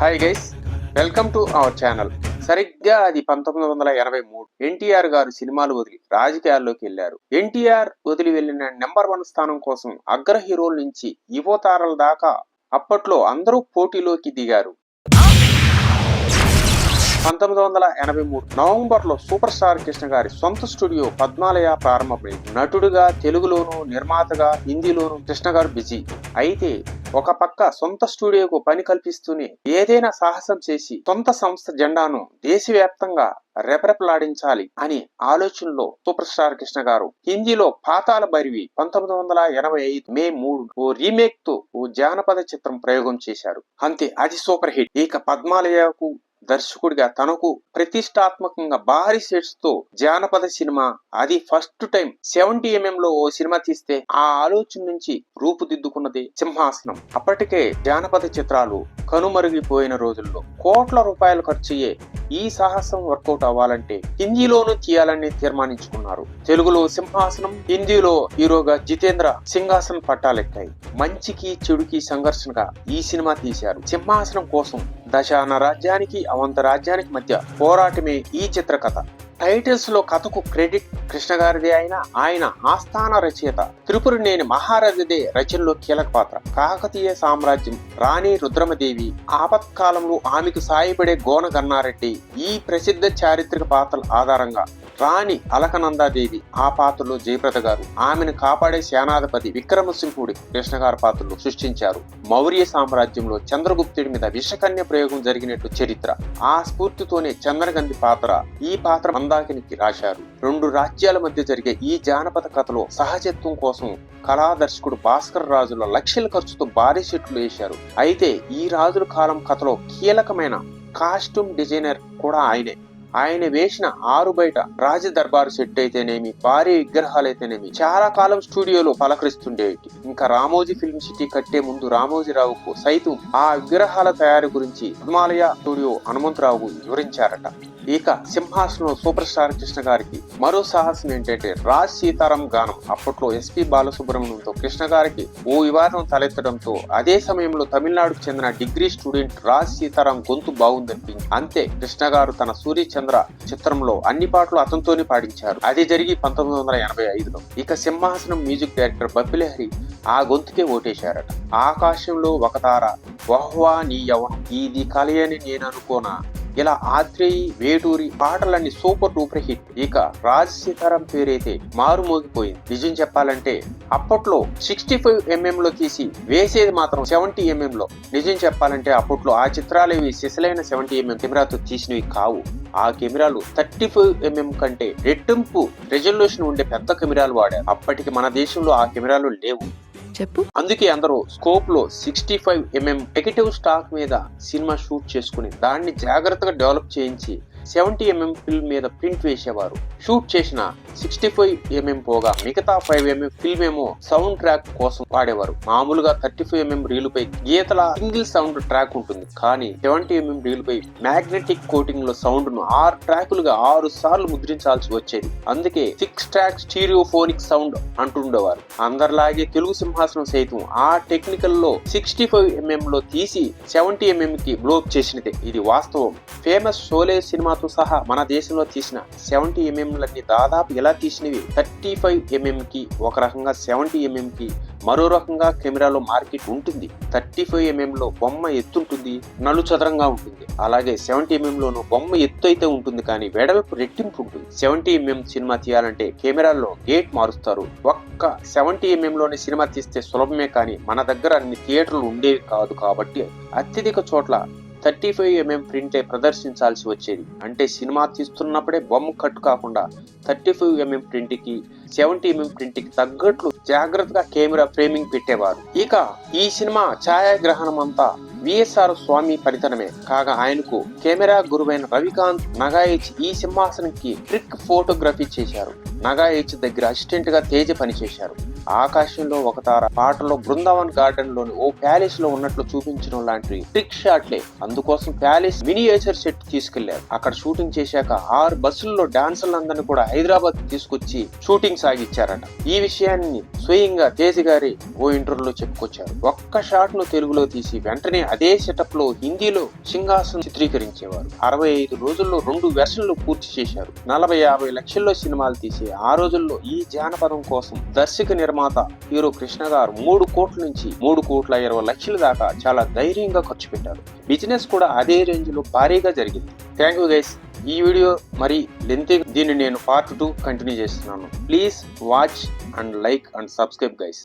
Hi guys welcome to our channel సరిగ్గా అది పంతొమ్మిది వందల ఎనభై మూడు. ఎన్టీఆర్ గారు సినిమాలు వదిలి రాజకీయాల్లోకి వెళ్ళారు ఎన్టీఆర్ వదిలి వెళ్ళిన నెంబర్ వన్ స్థానం కోసం అగ్ర హీరోల నుంచి యువతారల దాకా అప్పట్లో అందరూ పోటీలోకి దిగారు. పంతొమ్మిది వందల ఎనభై మూడు నవంబర్లో సూపర్ స్టార్ కృష్ణ గారి సొంత స్టూడియో పద్మాలయ ప్రారంభమైంది. నటుడుగా తెలుగులోను నిర్మాతగా హిందీలోను కృష్ణ గారు బిజీ అయితే ఒక పక్క సొంత స్టూడియోకు పని కల్పిస్తూనే ఏదైనా సాహసం చేసి సొంత సంస్థ జెండాను దేశవ్యాప్తంగా రెపరెపలాడించాలి అని ఆలోచనలో సూపర్ స్టార్ కృష్ణ గారు. హిందీలో పాతాల భైరవి పంతొమ్మిది వందల ఎనభై ఐదు మే మూడు ఓ రీమేక్తో ఓ జానపద చిత్రం ప్రయోగం చేశారు. అంతే అది సూపర్ హిట్. ఇక పద్మాలయకు దర్శకుడిగా తనకు ప్రతిష్టాత్మకంగా భారీ సెట్స్తో జానపద సినిమా అది ఫస్ట్ టైం సెవెంటీ ఎంఎం లో ఓ సినిమా తీస్తే ఆ ఆలోచన నుంచి రూపుదిద్దుకున్నది సింహాసనం. అప్పటికే జానపద చిత్రాలు కనుమరుగిపోయిన రోజుల్లో కోట్ల రూపాయలు ఖర్చయ్యే ఈ సాహసం వర్కౌట్ అవ్వాలంటే హిందీలోనూ తీయాలని తీర్మానించుకున్నారు. తెలుగులో సింహాసనం హిందీలో హీరోగా జితేంద్ర సింహాసనం పట్టాలెక్కాయి. మంచికి చెడుకి సంఘర్షణగా ఈ సినిమా తీశారు. సింహాసనం కోసం దశాన రాజ్యానికి అవంత రాజ్యానికి మధ్య పోరాటమే ఈ చిత్రకథ. టైటిల్స్లో కథకు క్రెడిట్ కృష్ణ గారిదే అయినా ఆయన ఆస్థాన రచయిత. త్రిపురనేని మహారథిదే రచనలో కీలక పాత్ర. కాకతీయ సామ్రాజ్యం రాణి రుద్రమదేవి ఆపత్కాలంలో ఆమెకు సాయపడే గోన గన్నారెడ్డి ఈ ప్రసిద్ధ చారిత్రక పాత్రల ఆధారంగా రాణి అలకనందాదేవి ఆ పాత్రలో జయప్రద గారు ఆమెను కాపాడే సేనాధిపతి విక్రమసింహుడి కృష్ణ గారి పాత్రలు సృష్టించారు. మౌర్య సామ్రాజ్యంలో చంద్రగుప్తుడి మీద విషకన్య ప్రయోగం జరిగినట్టు చరిత్ర. ఆ స్ఫూర్తితోనే చంద్రగంధి పాత్ర ఈ పాత్ర మందాకినికి రాశారు. రెండు రాజ్యాల మధ్య జరిగే ఈ జానపద కథలో సహజత్వం కోసం కళా దర్శకుడు భాస్కర్ రాజుల లక్షల ఖర్చుతో భారీ సెట్లు వేశారు. అయితే ఈ రాజుల కాలం కథలో కీలకమైన కాస్ట్యూమ్ డిజైనర్ కూడా ఆయనే. ఆయన వేసిన ఆరు బయట రాజ దర్బారు సెట్ అయితేనేమి భారీ విగ్రహాలు అయితేనేమి చాలా కాలం స్టూడియోలో పలకరిస్తుండేవి. ఇంకా రామోజీ ఫిల్మ్ సిటీ కట్టే ముందు రామోజీరావుకు సైతం ఆ విగ్రహాల తయారీ గురించి హిమాలయ స్టూడియో హనుమంతరావు వివరించారట. ఇక సింహాసనం సూపర్ స్టార్ కృష్ణ గారికి మరో సాహసం ఏంటంటే రాజ్ సీతారాం గానం. అప్పట్లో ఎస్పి బాలసుబ్రహ్మణ్యంతో కృష్ణ గారికి ఓ వివాదం తలెత్తడంతో అదే సమయంలో తమిళనాడుకు చెందిన డిగ్రీ స్టూడెంట్ రాజ్ సీతారాం గొంతు బాగుందనిపింది అంతే కృష్ణ గారు తన సూర్యచంద్ర చిత్రంలో అన్ని పాటలు అతనితోనే పాడించారు. అది జరిగి పంతొమ్మిది వందల ఎనభై ఐదులో ఇక సింహాసనం మ్యూజిక్ డైరెక్టర్ బప్పిలహరి ఆ గొంతుకే ఓటేశారట. ఆకాశంలో ఒక తార వహ్వా నీ యవనం ఇది కలయని నేను అనుకోనా ఇలా ఆత్రేయి వేటూరి పాటలన్నీ సూపర్ డూపర్ హిట్. ఇక రాజ్ సీతారాం పేరైతే మారుమోగిపోయింది. నిజం చెప్పాలంటే అప్పట్లో సిక్స్టీ ఫైవ్ ఎంఎం లో తీసి వేసేది మాత్రం సెవెంటీ ఎంఎం లో. నిజం చెప్పాలంటే అప్పట్లో ఆ చిత్రాలు ఇవి సిసలైన సెవెంటీ ఎంఎం కెమెరాతో తీసినవి కావు. ఆ కెమెరాలు థర్టీ ఫైవ్ ఎంఎం కంటే రెట్టింపు రెజల్యూషన్ ఉండే పెద్ద కెమెరాలు వాడారు. అప్పటికి మన దేశంలో ఆ కెమెరాలు లేవు. చెప్పు. అందుకే అందరూ స్కోప్లో sixty five mm MM negative stock మీద సినిమా షూట్ చేసుకుని దాన్ని జాగ్రత్తగా డెవలప్ చేయించి సెవెంటీ ఎంఎం ఫిల్మ్ మీద ప్రింట్ వేసేవారు. షూట్ చేసిన సిక్స్టీ ఫైవ్ ఎంఎం పోగా మిగతా ఫైవ్ ఎంఎం ఫిల్మ్ ఏమో సౌండ్ ట్రాక్ కోసం వాడేవారు. మామూలుగా థర్టీ ఫైవ్ ఎంఎం రీలుపై గీతల సింగిల్ సౌండ్ ట్రాక్ ఉంటుంది. కానీ సెవెంటీ ఎంఎం రీలుపై మ్యాగ్నెటిక్ కోటింగ్లో సౌండ్ను ఆరు ట్రాకులుగా ఆరు సార్లు ముద్రించాల్సి వచ్చేది. అందుకే సిక్స్ ట్రాక్ స్టీరియోఫోనిక్ సౌండ్ అంటుండేవారు. అందరిలాగే తెలుగు సింహాసనం సైతం ఆ టెక్నికల్లో సిక్స్టీ ఫైవ్ ఎంఎం లో తీసి సెవెంటీ ఎంఎం కి బ్లోప్ చేసినదే. ఇది వాస్తవం. ఫేమస్ షోలే సినిమాతో సహా మన దేశంలో తీసిన సెవెంటీ ఎంఎంలన్నీ దాదాపు ఎలా తీసినవి? థర్టీ ఫైవ్ ఎంఎం కి ఒక రకంగా సెవెంటీ ఎంఎం కి మరో రకంగా కెమెరాలో మార్కెట్ ఉంటుంది. థర్టీ ఫైవ్ ఎంఎం లో బొమ్మ ఎత్తుంటుంది నలు చదరంగా ఉంటుంది. అలాగే సెవెంటీ ఎంఎం లోను బొమ్మ ఎత్తు అయితే ఉంటుంది కానీ వెడల్పు రెట్టింపు ఉంటుంది. సెవెంటీ ఎంఎం సినిమా తీయాలంటే కెమెరాల్లో గేట్ మారుస్తారు. ఒక్క సెవెంటీ ఎంఎంలోని సినిమా తీస్తే సులభమే కానీ మన దగ్గర అన్ని థియేటర్లు ఉండేవి కాదు కాబట్టి అత్యధిక చోట్ల థర్టీ ఫైవ్ ఎంఎం ప్రింటే ప్రదర్శించాల్సి వచ్చేది. అంటే సినిమా తీస్తున్నప్పుడే బొమ్మ కట్టు కాకుండా థర్టీ ఫైవ్ ఎంఎం ప్రింట్కి సెవెంటీ ఎంఎం ప్రింట్కి తగ్గట్లు జాగ్రత్తగా కెమెరా ఫ్రేమింగ్ పెట్టేవారు. ఇక ఈ సినిమా ఛాయాగ్రహణం అంతా విఎస్ఆర్ స్వామి పనితనమే కాగా ఆయనకు కెమెరా గురువైన రవికాంత్ నగాయిచ్ ఈ సింహాసనంకి ట్రిక్ ఫోటోగ్రఫీ చేశారు. నగాయిచ్ దగ్గర అసిస్టెంట్గా తేజ పనిచేశారు. ఆకాశంలో ఒక తార పాటలో బృందావన్ గార్డెన్లోని ఓ ప్యాలెస్లో ఉన్నట్లు చూపించడం లాంటి ట్రిక్ షాట్లే. అందుకోసం ప్యాలెస్ మినియేచర్ సెట్ తీసుకెళ్ళారు. అక్కడ షూటింగ్ చేశాక ఆరు బస్సుల్లో డాన్సర్లందరినీ కూడా హైదరాబాద్ తీసుకొచ్చి షూటింగ్ సాగిచ్చారట ఈ విషయాన్ని స్వయంగా తేజ్ గారి ఓ ఇంటర్వ్యూలో చెప్పుకొచ్చారు. ఒక్క షాట్ను తెలుగులో తీసి వెంటనే అదే సెటప్లో హిందీలో సింహాసనం చిత్రీకరించేవారు. అరవై ఐదు రోజుల్లో రెండు వెర్షన్లు పూర్తి చేశారు. నలభై యాభై లక్షల్లో సినిమాలు తీసి ఆ రోజుల్లో ఈ జానపదం కోసం దర్శక నిర్మాత హీరో కృష్ణ గారు మూడు కోట్ల నుంచి మూడు కోట్ల ఇరవై లక్షల దాకా చాలా ధైర్యంగా ఖర్చు పెట్టారు. బిజినెస్ కూడా అదే రేంజ్లో భారీగా జరిగింది. థ్యాంక్ యూ గైస్ ఈ వీడియో మరి లెంత్ దీన్ని నేను పార్ట్ టూ కంటిన్యూ చేస్తున్నాను. Please watch and like and subscribe guys